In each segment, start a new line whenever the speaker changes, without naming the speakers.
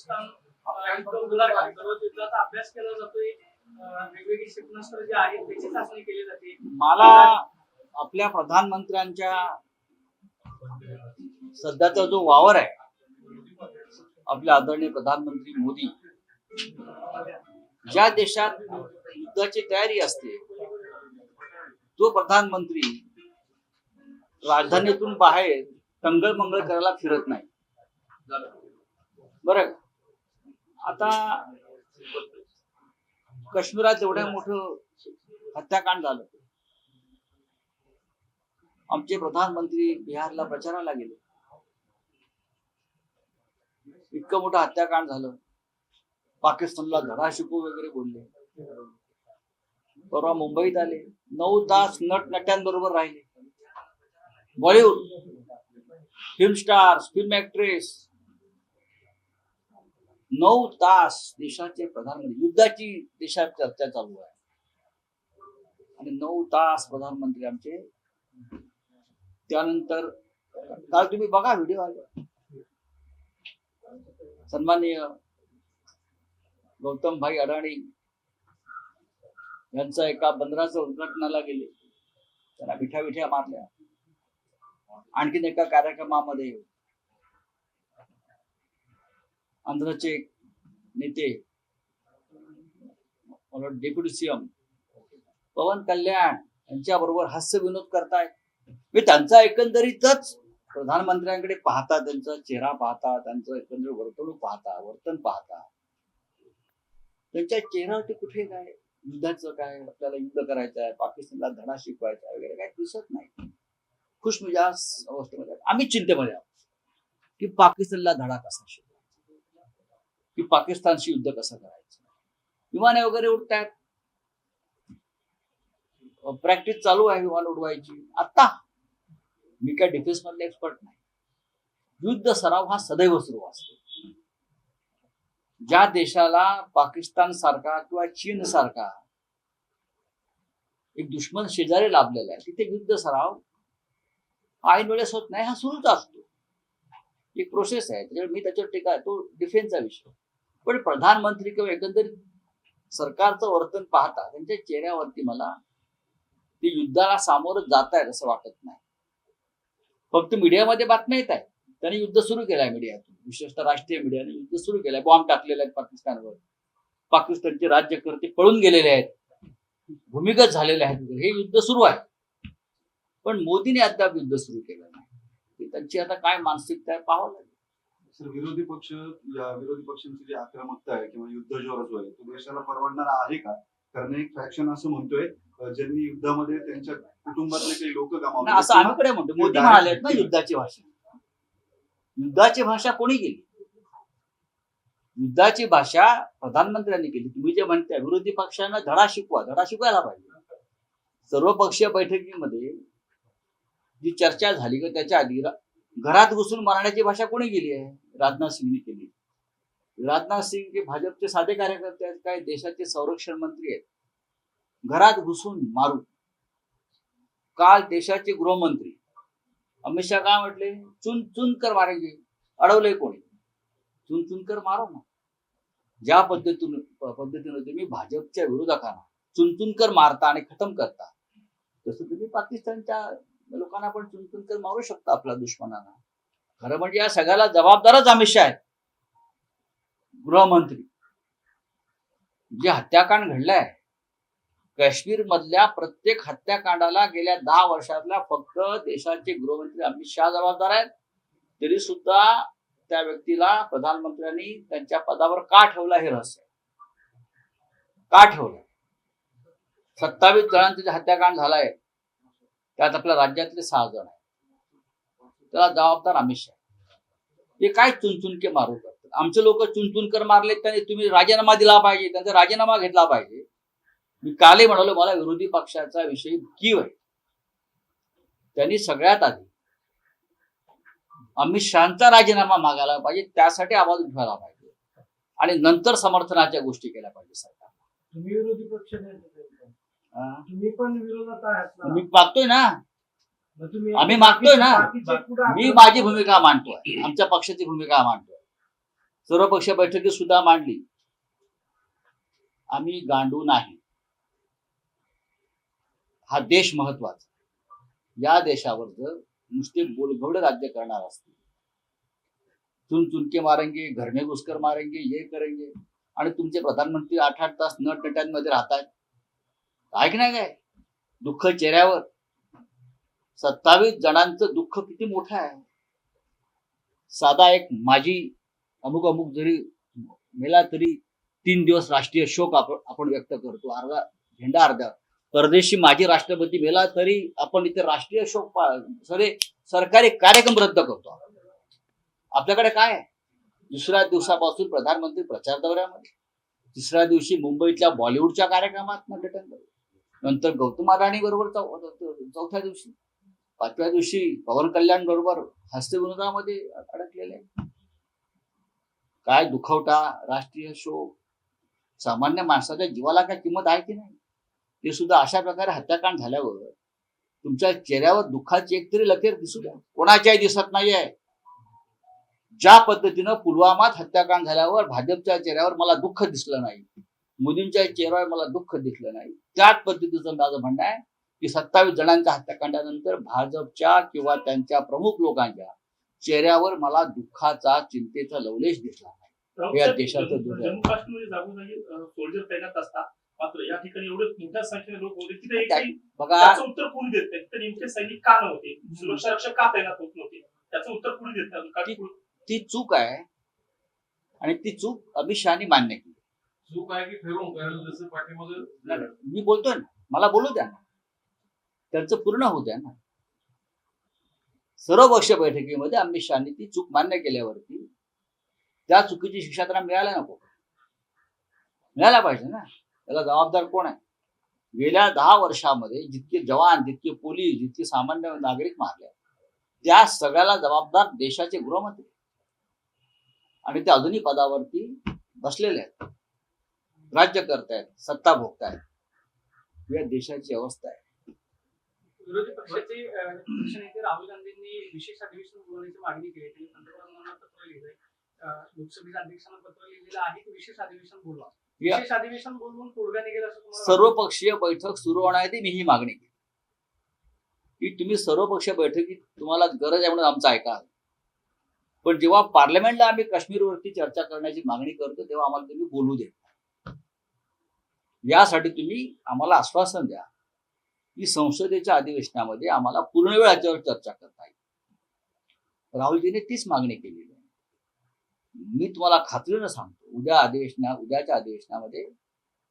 पाकिस्तान युद्धाचा अभ्यास केला जातोय वेगवेगळी क्षेपणास्त्र जे आहेत त्याची चाचणी केली जाते
मला आपल्या प्रधानमंत्र्यांच्या सध्याचा जो वावर आहे आपले आदरणीय प्रधानमंत्री मोदी ज्या देशात युद्धाची तयारी असते तो प्रधानमंत्री राजधानीतून बाहेर टंगळ मंगळ करायला फिरत नाही. बरं आता काश्मीरात एवढं मोठं हत्याकांड झालं. आमचे प्रधानमंत्री बिहारला प्रचाराला गेले. इतकं मोठं हत्याकांड झालं. पाकिस्तानला धडा शिकू वगैरे बोलले. परवा मुंबईत आले. नऊ तास नटनट्यांबरोबर राहिले. Bollywood. Film stars film actress नऊ तास देशाचे प्रधानमंत्री युद्धाची देशात चर्चा चालू आहे. आणि नऊ तास प्रधानमंत्री आमचे. त्यानंतर काल तुम्ही बघा व्हिडिओ आले. सन्माननीय गौतम भाई अडाणी यांचा एका बंदराचं उद्घाटनाला गेले. त्यांना विठ्या विठ्या मारल्या. आणखीन एका कार्यक्रमामध्ये आंध्राचे नेते डेप्युटी सीएम पवन कल्याण यांच्या बरोबर हास्य विनोद करताय मी म्हणजे त्यांचा एकंदरीतच प्रधानमंत्र्यांकडे पाहता त्यांचा चेहरा पाहता त्यांचं एकंदर वर्तणूक पाहता वर्तन पाहता. त्यांच्या चेहऱ्यावरती कुठे काय युद्धाचं काय आपल्याला युद्ध करायचं आहे पाकिस्तानला धडा शिकवायचा वगैरे काय दिसत नाही. खुशमिजाज अवस्थेमध्ये आम्ही चिंतेमध्ये आहोत की पाकिस्तानला धडा कसा शिकतो की पाकिस्तानशी युद्ध कसं करायचं? विमाने वगैरे उडतात प्रॅक्टिस चालू आहे विमान उडवायची. आता मी काय डिफेन्स मधले एक्सपर्ट नाही. युद्ध सराव हा सदैव सुरू असतो. ज्या देशाला पाकिस्तान सारखा किंवा चीन सारखा एक दुश्मन शेजारी लाभलेला आहे तिथे युद्ध सराव ऐन वेळेस होत नाही हा सुरूच असतो. एक प्रोसेस आहे. त्याच्यावर मी त्याच्यावर टीका तो डिफेन्सचा विषय. पण प्रधानमंत्री किंवा एकंदरीत सरकारचं वर्तन पाहता त्यांच्या चेहऱ्यावरती मला ते युद्धाला सामोरं जात आहेत असं वाटत नाही. फक्त मीडियामध्ये बातम्या येत आहेत. त्यांनी युद्ध सुरू केलंय मीडियातून. विशेषतः राष्ट्रीय मीडियाने युद्ध सुरू केलंय बॉम्ब टाकलेले आहेत पाकिस्तानवर. पाकिस्तानचे राज्यकर्ते पळून गेलेले आहेत. भूमिगत झालेले आहेत हे युद्ध सुरू आहे. पण मोदीने अद्याप युद्ध सुरू केलं नाही. त्यांची आता काय मानसिकता आहे पाहावं लागेल.
सर विरोधी पक्ष या विरोधी पक्षांची जी आक्रमकता आहे किंवा युद्ध जोर जो आहे तो देशाला परवडणारा आहे का? कारण एक फॅक्शन असं म्हणतोय ज्यांनी युद्धामध्ये त्यांच्या कुटुंबातले काही लोक गमावले
असं आम्ही कडे म्हणतो मोदी म्हणाले ना युद्धाची भाषा. युद्धाची भाषा कोणी केली? युद्धाची भाषा प्रधानमंत्र्यांनी केली. तुम्ही जे म्हणताय विरोधी पक्षांना धडा शिकवा धडा शिकवायला पाहिजे. सर्वपक्षीय बैठकीमध्ये जी चर्चा झाली का त्याच्या आधी घरात घुसून मारण्याची भाषा कोणी केली आहे? राजनाथ सिंगने केली. राजनाथ सिंग हे भाजपचे साधे कार्यकर्ते आहेत काय देशाचे संरक्षण मंत्री आहेत. घरात घुसून मारू काल देशाचे गृहमंत्री. अमित शहा काय म्हटले? चुन चुन कर मारायचे. अडवलंय कोणी? चुन चुन कर मारो ना ज्या पद्धतीनं पद्धतीने तुम्ही भाजपच्या विरोधकांना चुनचुन कर मारता आणि खतम करता तसं तुम्ही पाकिस्तानच्या लोकांना पण चुनचुन कर मारू शकतो आपल्या दुश्मनांना. खरं म्हणजे या सगळ्याला जबाबदारच अमित शहा आहेत. गृहमंत्री. जे हत्याकांड घडलंय काश्मीर मधल्या प्रत्येक हत्याकांडाला गेल्या दहा वर्षातल्या फक्त देशाचे गृहमंत्री अमित शहा जबाबदार आहेत. तरी सुद्धा त्या व्यक्तीला प्रधानमंत्र्यांनी त्यांच्या पदावर का ठेवला हे रहस्य? का ठेवलं? सत्तावीस जणांचे जे हत्याकांड झालाय त्यात आपल्या राज्यातले सहा जण आहेत. त्याला जबाबदार अमित शहा हे काय चुनचुनके मारू करतात आमचे लोक चुनचुनकर मारले त्याने तुम्ही राजीनामा दिला पाहिजे त्यांचा राजीनामा घेतला पाहिजे. मी कालही म्हणालो मला विरोधी पक्षाचा विषय कीव आहे त्यांनी सगळ्यात आधी अमित शहाचा राजीनामा मागायला पाहिजे त्यासाठी आवाज उठवायला पाहिजे. आणि नंतर समर्थनाच्या गोष्टी केल्या पाहिजे सरकार
तुम्ही
हा?
पण विरोधात आहात ना.
मी मागतोय ना.
मग तुम्ही
आम्ही मागतोय ना.
बाकीचे कुठं
मी माझी भूमिका मांडतोय. आमच्या पक्षाची भूमिका मांडतोय. सर्वपक्षीय बैठकीत सुद्धा मांडली. आम्ही गांडू नाही. हा देश महत्त्वाचा. या देशावर जर नुसते बोलघवडे राज्य करणार असतील चुन चुनके मारेंगे घरने घुसकर मारेंगे ये करेंगे आणि तुमचे प्रधानमंत्री आठ आठ तास नट नट्यांमध्ये राहतात काय की नाही काय? दुःख चेहऱ्यावर. सत्तावीस जणांचं दुःख किती मोठं आहे. साधा एक माझी अमुक अमुक जरी मेला तरी तीन दिवस राष्ट्रीय शोक आपण आपण व्यक्त करतो. अर्धा झेंडा अर्धा. परदेशी माजी राष्ट्रपती मेला तरी आपण इथे राष्ट्रीय शोक पा- सरे सरकारी कार्यक्रम रद्द करतो. आपल्याकडे काय आहे? दुसऱ्या दिवसापासून प्रधानमंत्री प्रचार दौऱ्यामध्ये. तिसऱ्या दिवशी मुंबईतल्या बॉलिवूडच्या कार्यक्रमात नटन नंतर गौतम अडाणी बरोबर चौथ्या दिवशी पाचव्या दिवशी पवन कल्याण बरोबर हास्यविनोदामध्ये अडकलेले काय दुखवटा राष्ट्रीय शोक सामान्य माणसाच्या जीवाला काय किंमत आहे की नाही? ते सुद्धा अशा प्रकारे हत्याकांड झाल्यावर तुमच्या चेहऱ्यावर दुःखाची एक तरी लखेर दिसू द्या. कोणाच्याही दिसत नाहीये. ज्या पद्धतीनं पुलवामात हत्याकांड झाल्यावर भाजपच्या चेहऱ्यावर मला दुःख दिसलं नाही. मोदींच्या चेहऱ्यावर मला दुःख दिसलं नाही. त्याच पद्धतीचं माझं म्हणणं आहे की सत्तावीस जणांच्या हत्याकांडानंतर भाजपच्या किंवा त्यांच्या प्रमुख लोकांच्या चेहऱ्यावर मला दुःखाचा चिंतेचा लवलेश दिसला नाही. या देशाचं.
जम्मू काश्मीर जागोजागी सोल्जर तैनात असतात. मात्र या ठिकाणी एवढे मोठ्या संख्येने लोक होते
बघा.
उत्तर कोणी देत नाही? तर नेमके सैनिक का नव्हते? सुरक्षा रक्षक का तैनात होत नव्हते? त्याचं उत्तर कोणी देत नाही? कारण
ती- ती चूक आहे. आणि ती चूक अमित शहानी मान्य केली.
चूक आहे की फिरून कारण जसं पाठीमागे
मी बोलतोय ना मला बोलू द्या ना. त्यांचं पूर्ण होऊ द्या ना. सर्वपक्षीय बैठकीमध्ये अमित शहानी ती चूक मान्य केल्यावरती त्या चुकीची शिक्षा त्यांना मिळायला नको. मिळायला पाहिजे ना. त्याला जबाबदार कोण आहे? गेल्या दहा वर्षामध्ये जितके जवान जितके पोलीस जितके सामान्य नागरिक मारले त्या सगळ्याला जबाबदार देशाचे गृहमंत्री. आणि ते अजूनही पदावरती बसलेले आहेत. राज्य करतायत सत्ता भोगतायत. या देशाची अवस्था आहे.
विरोधी पक्षाचे पक्षनेते राहुल गांधींनी विशेष अधिवेशन बोलवण्याची मागणी केली. त्यांनी पंतप्रधानांना पत्र लिहिलंय. लोकसभेच्या अध्यक्षांना पत्र लिहिलेलं आहे की विशेष अधिवेशन बोलवा? विशेष अधिवेशन बोलवून तोडगा निघेल असं
सर्वपक्षीय बैठक सुरू होणार आहे ती मी ही मागणी केली. की तुम्ही सर्वपक्षीय बैठकीत तुम्हाला गरज आहे म्हणून आमचं ऐका. पण जेव्हा पार्लमेंटला आम्ही काश्मीरवरती चर्चा करण्याची मागणी करतो तेव्हा आम्हाला तुम्ही बोलू देत. यासाठी तुम्ही आम्हाला आश्वासन द्या की संसदेच्या अधिवेशनामध्ये आम्हाला पूर्ण वेळ याच्यावर चर्चा करता येईल. राहुलजीने तीच मागणी केलेली आहे. मी तुम्हाला खात्रीनं सांगतो उद्या अधिवेशना उद्याच्या अधिवेशनामध्ये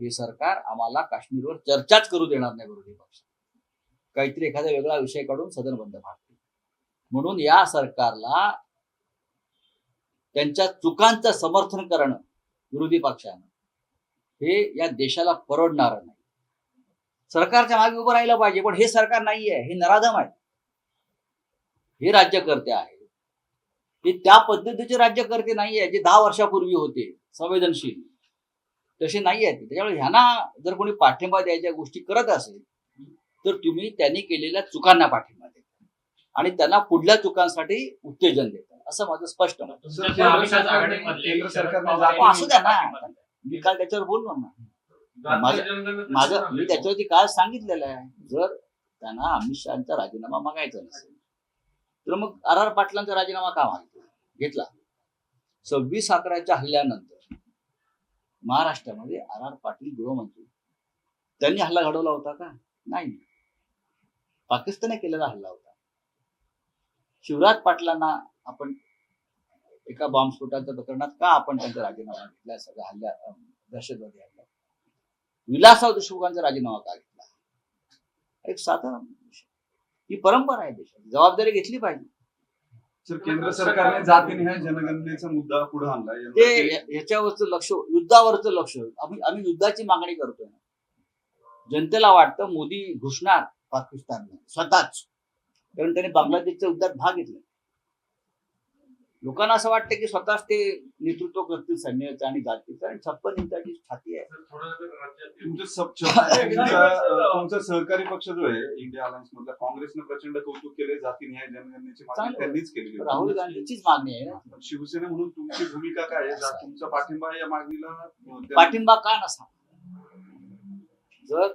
हे सरकार आम्हाला काश्मीरवर चर्चाच करू देणार नाही विरोधी पक्ष. काहीतरी एखादा वेगळा विषय काढून सदन बंद पाडतील. म्हणून या सरकारला त्यांच्या चुकांचं समर्थन करणं विरोधी पक्षानं हे या देशाला परवडणार नाही. सरकारच्या मागे उभं राहिलं पाहिजे पण हे सरकार नाही आहे हे नराधम आहे. हे राज्यकर्ते आहे हे त्या पद्धतीचे राज्यकर्ते नाही आहे जे दहा वर्षापूर्वी होते संवेदनशील. तसे नाही आहेत त्याच्यामुळे ह्यांना जर कोणी पाठिंबा द्यायच्या गोष्टी करत असेल तर तुम्ही त्यांनी केलेल्या चुकांना पाठिंबा द्या आणि त्यांना पुढल्या चुकांसाठी उत्तेजन देता. असं माझं स्पष्ट मत हो, असू द्या ना. मी काल त्याच्यावर बोललो ना? माझं- मी त्याच्यावरती काल सांगितलेलं आहे? जर त्यांना अमित शहाचा राजीनामा मागायचा नसेल तर मग आर आर पाटलांचा राजीनामा का मागितला घेतला. सव्वीस अकराच्या हल्ल्यानंतर महाराष्ट्रामध्ये आर आर पाटील गृहमंत्री. त्यांनी हल्ला घडवला होता का? नाही. पाकिस्तानने केलेला हल्ला होता. शिवराज पाटलांना आपण एका बॉम्बस्फोटाच्या प्रकरणात का आपण त्यांचा राजीनामा घेतला? सगळ्या हल्ल्या दहशतवादी हल्ला विलासराव देशमुखांचा राजीनामा का घेतला? एक साधारण. ही परंपरा आहे देशात जबाबदारी घेतली पाहिजे.
सर केंद्र सरकारने जातीनिहाय जनगणनेचा मुद्दा पुढे आणला.
ते याच्यावरचं लक्ष युद्धावरचं लक्ष. आम्ही आम्ही युद्धाची मागणी करतोय. जनतेला वाटतं मोदी घुसणार पाकिस्तानला स्वतःच. कारण त्यांनी बांगलादेशच्या युद्धात भाग घेतला. लोकांना असं वाटतं की स्वतःच ते नेतृत्व करतील सैन्याचं आणि जातीचं आणि छप्पन इंचाची छाती आहे.
तुमचं सहकारी पक्ष जो आहे इंडिया अलायन्स मधला काँग्रेसनं प्रचंड कौतुक केले जाती न्याय जनगणनेची मागणी. त्यांनीच केली
राहुल गांधीचीच मागणी आहे ना?
शिवसेना म्हणून तुमची भूमिका काय आहे? तुमचा पाठिंबा या मागणीला?
पाठिंबा का नसा? जर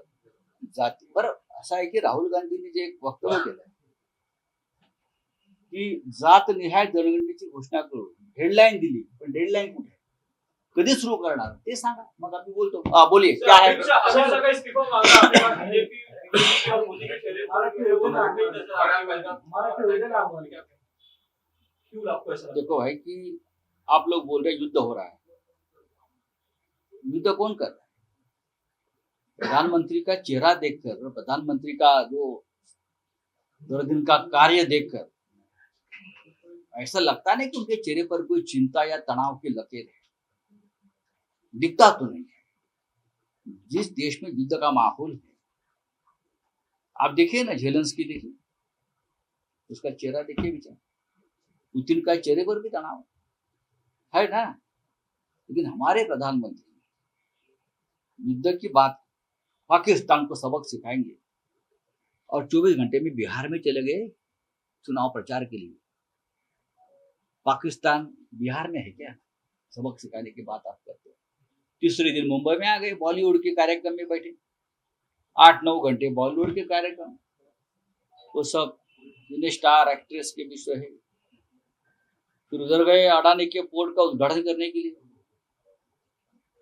जाती बरं असं आहे की राहुल गांधींनी जे एक वक्तव्य केलं की जात निहाय जनगणनेची घोषणा करून हेडलाईन दिली. पण डेडलाईन कुठे? कधी सुरू करणार? ते सांगा. मग आम्ही बोलतो. हा, बोलिये. क्या है? देखो है कि आप लोग बोल रहे युद्ध हो रहा है। युद्ध कौन कर रहा है? प्रधानमंत्री का चेहरा देखकर प्रधानमंत्री का जो दो दिन का कार्य देखकर ऐसा लगता नहीं कि उनके चेहरे पर कोई चिंता या तनाव की लकीर है। दिखता तो नहीं है। जिस देश में युद्ध का माहौल है, आप देखिए ना झेलेंसकी देखिए, उसका चेहरा देखिए विचार पुतिन का चेहरे पर भी तनाव है। है ना? लेकिन हमारे प्रधानमंत्री युद्ध की बात पाकिस्तान को सबक सिखाएँगे और 24 घंटे में बिहार में चले गए चुनाव प्रचार के लिए। पाकिस्तान बिहार में है क्या? सबक सिखाने की बात आप करते हो। तीसरे दिन मुंबई में आ गए बॉलीवुड के कार्यक्रम में बैठे। आठ नौ घंटे बॉलीवुड के कार्यक्रम। वो सब स्टार एक्ट्रेस के विषय है। फिर उधर गए अडानी के पोर्ट का उद्घाटन करने के लिए।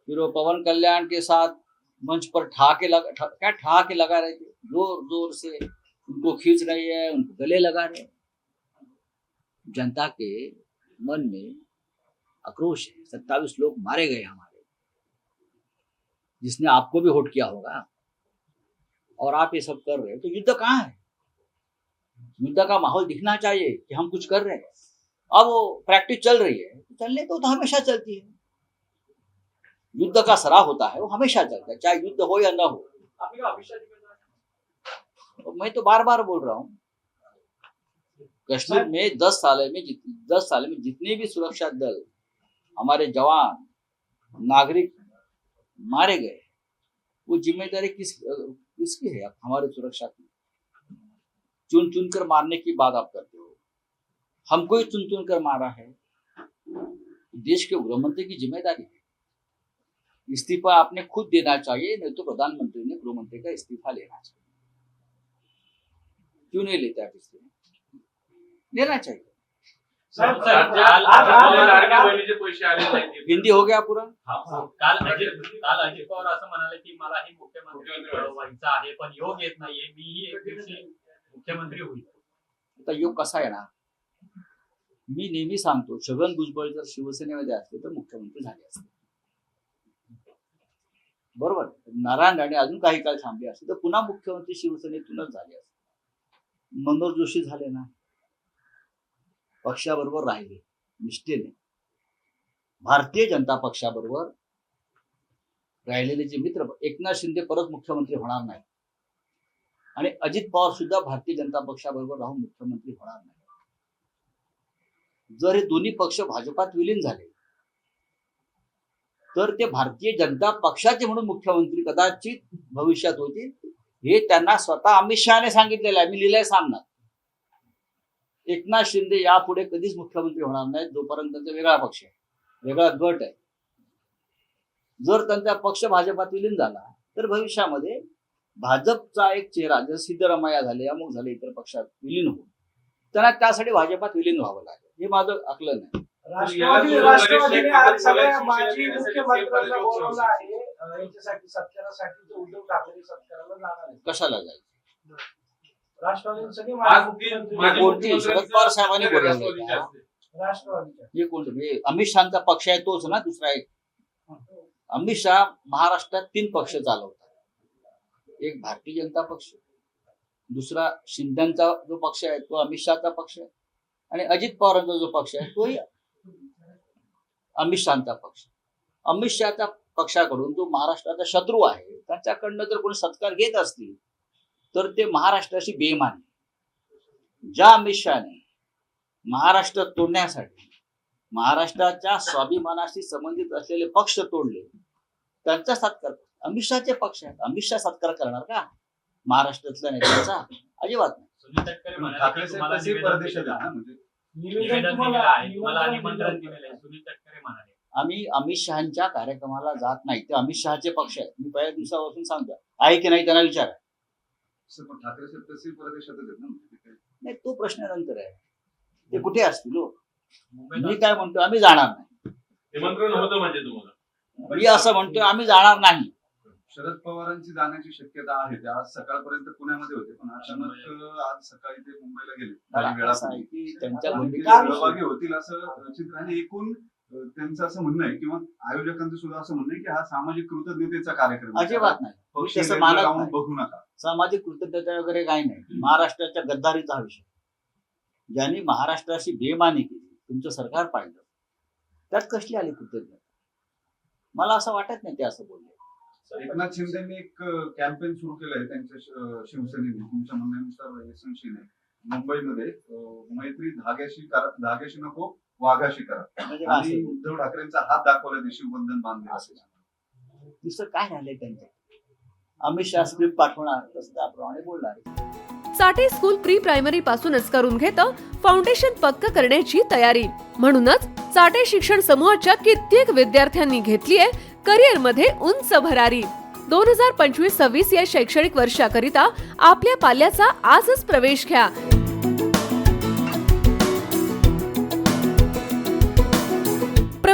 फिर वो पवन कल्याण के साथ मंच पर ठहाके लगा ठा, क्या ठहाके लगा रहे थे? ज़ोर ज़ोर से उनको खींच रहे हैं उनको गले लगा रहे जनता के मन में आक्रोश है। सत्तावीस लोग मारे गए हमारे। जिसने आपको भी वोट किया होगा। और आप ये सब कर रहे हो तो युद्ध कहाँ है? युद्ध का माहौल दिखना चाहिए कि हम कुछ कर रहे हैं। अब वो प्रैक्टिस चल रही है तो चलने तो, तो हमेशा चलती है। युद्ध का सराह होता है वो हमेशा चलता है चाहे युद्ध हो या ना हो। मैं तो बार बार बोल रहा हूँ कश्मीर में दस साल में दस साल में जितने भी सुरक्षा दल हमारे जवान नागरिक मारे गए वो ज़िम्मेदारी किस किसकी है आप हमारे सुरक्षा की? चुन चुन कर मारने की बात आप करते हो। हमको ही चुन चुन कर मारा है। देश के गृहमंत्री की ज़िम्मेदारी है। इस्तीफा आपने खुद देना चाहिए नहीं तो प्रधानमंत्री ने गृहमंत्री का इस्तीफा लेना चाहिए। क्यों नहीं लेते आप इस्तीफा लेना चाहिए।
साहेब,
राज्यात
आज- आज-
आपले लाडक्या
आज-
बहिणीचे पैसे आले नाहीत
हिंदी हो गया पूरा?
काल अजित काल अजित पवार असं म्हणाले की मलाही मुख्यमंत्री
मुख्यमंत्री
व्हायचं. आहे पण योग येत नाहीये. मीही एक दिवशी मुख्यमंत्री होईल.
आता योग कसा येणार? मी नेहमी सांगतो छगन भुजबळ जर शिवसेनेमध्ये असते तर मुख्यमंत्री झाले असते. बरोबर? नारायण राणे अजून काही काळ थांबले असते तर पुन्हा मुख्यमंत्री शिवसेनेतूनच झाले असते. मनोज जोशी झाले ना? पक्षाबरोबर राहिले. निष्ठेने. भारतीय जनता पक्षाबरोबर राहिलेले जे मित्र एकनाथ शिंदे परत मुख्यमंत्री होणार नाही आणि अजित पवार सुद्धा भारतीय जनता पक्षाबरोबर राहून मुख्यमंत्री होणार नाही जर हे दोन्ही पक्ष भाजपात विलीन झाले तर ते भारतीय जनता पक्षाचे म्हणून मुख्यमंत्री कदाचित भविष्यात होतील हे त्यांना स्वतः अमित शहाने सांगितलेलं आहे. मी लिहिलंय सामना. एकनाथ शिंदे यापुढे कधीच मुख्यमंत्री होणार नाहीत जोपर्यंत त्यांचा वेगळा पक्ष आहे. वेगळा गट आहे. जर त्यांचा पक्ष भाजपात विलीन झाला तर भविष्यामध्ये भाजपचा एक चेहरा जर सिद्धरामय्या झाले अमुक झाले इतर पक्षात विलीन होऊन त्यांना त्यासाठी भाजपात विलीन व्हावं लागेल. हे माझं आकलन आहे.
राष्ट्रवादी
याला
राष्ट्रवादीने
शेख
आज
मदत
सगळ्या
करायची
माजी
शिवसेनेच्या
मुख्यमंत्र्यांना
लोकसभेची
बोलवलं आहे. अं, याच्यासाठी सत्कारासाठी जे उद्धव ठाकरे सत्काराला जाणार आहेत
कशाला जायचं? शरद पवार साहेबांनी बोलवलं. अमित शहाचा पक्ष आहे तोच ना दुसरा एक. अमित शहा महाराष्ट्रात तीन पक्ष चालवतात. एक भारतीय जनता पक्ष दुसरा शिंदेचा जो पक्ष आहे तो अमित शहाचा पक्ष आहे आणि अजित पवारांचा जो पक्ष आहे तोही अमित शहाचा पक्ष अमित शहाच्या पक्षाकडून जो महाराष्ट्राचा शत्रू आहे त्यांच्याकडनं जर कोणी सत्कार घेत असतील तर ते महाराष्ट्राशी बेमान आहे. ज्या अमित शहाने महाराष्ट्र तोडण्यासाठी महाराष्ट्राच्या स्वाभिमानाशी संबंधित असलेले पक्ष तोडले त्यांचा सत्कार अमित शहाचे पक्ष आहेत. अमित शहा सत्कार करणार का? महाराष्ट्रातल्या नेत्यांचा अजिबात नाही.
म्हणजे
आम्ही अमित शहाच्या कार्यक्रमाला जात नाही. ते अमित शहाचे पक्ष आहेत. मी पहिल्या दिवसापासून सांगतो. आहे की नाही त्यांना विचारा.
ठाकरे साहेब
नाही तो प्रश्न नंतर आहे. ते कुठे असतील हो?
मुंबईत
मी काय म्हणतो आम्ही जाणार नाही.
म्हणजे तुम्हाला.
मी असं म्हणतोय आम्ही जाणार नाही.
शरद पवारांची जाण्याची शक्यता आहे. ते आज सकाळपर्यंत पुण्यामध्ये होते पण अचानक आज सकाळी ते मुंबईला गेले.
त्यांच्या
सहभागी होतील असं चित्र आणि एकूण त्यांचं असं म्हणणं आहे किंवा आयोजकांचं सुद्धा असं म्हणणं आहे की हा सामाजिक कृतज्ञतेचा कार्यक्रम आहे.
अजिबात नाही.
पक्षी
तसं
वेगळं
मानत
लावून
नाही.
बघू नका.
सामाजिक कृतज्ञता वगैरे काही नाही. महाराष्ट्राच्या गद्दारीचा हा विषय. ज्यांनी महाराष्ट्राशी बेमानी केली तुमचं सरकार पाहिलं त्यात कसली आली कृतज्ञता? मला असं वाटत नाही ते असं बोलले.
एकनाथ शिंदेनी एक कॅम्पेन सुरू केलं आहे त्यांच्या श- शिवसेनेने. तुमच्या म्हणण्यानुसार यशस्वीने मुंबईमध्ये अं, मैत्री धाग्याशी करा धाग्याशी नको वाघाशी करा.
म्हणजे
आणि उद्धव ठाकरेंचा हात दाखवला ते शिवबंधन बांधले
असं. दुसरं काय राहिलंय त्यांच्या अमित शहा स्क्रिप्ट पाठवणार तसं त्याप्रमाणे बोलणार
साठे स्कूल प्री प्रायमरी पासूनच करून घेतं फाउंडेशन पक्क करण्याची तयारी. म्हणूनच साठे शिक्षण समूहाच्या कित्येक विद्यार्थ्यांनी घेतलीये करिअरमध्ये उंच भरारी. दोन हजार पंचवीस सव्वीस या शैक्षणिक वर्षाकरिता आपल्या पाल्याचा आजच प्रवेश घ्या.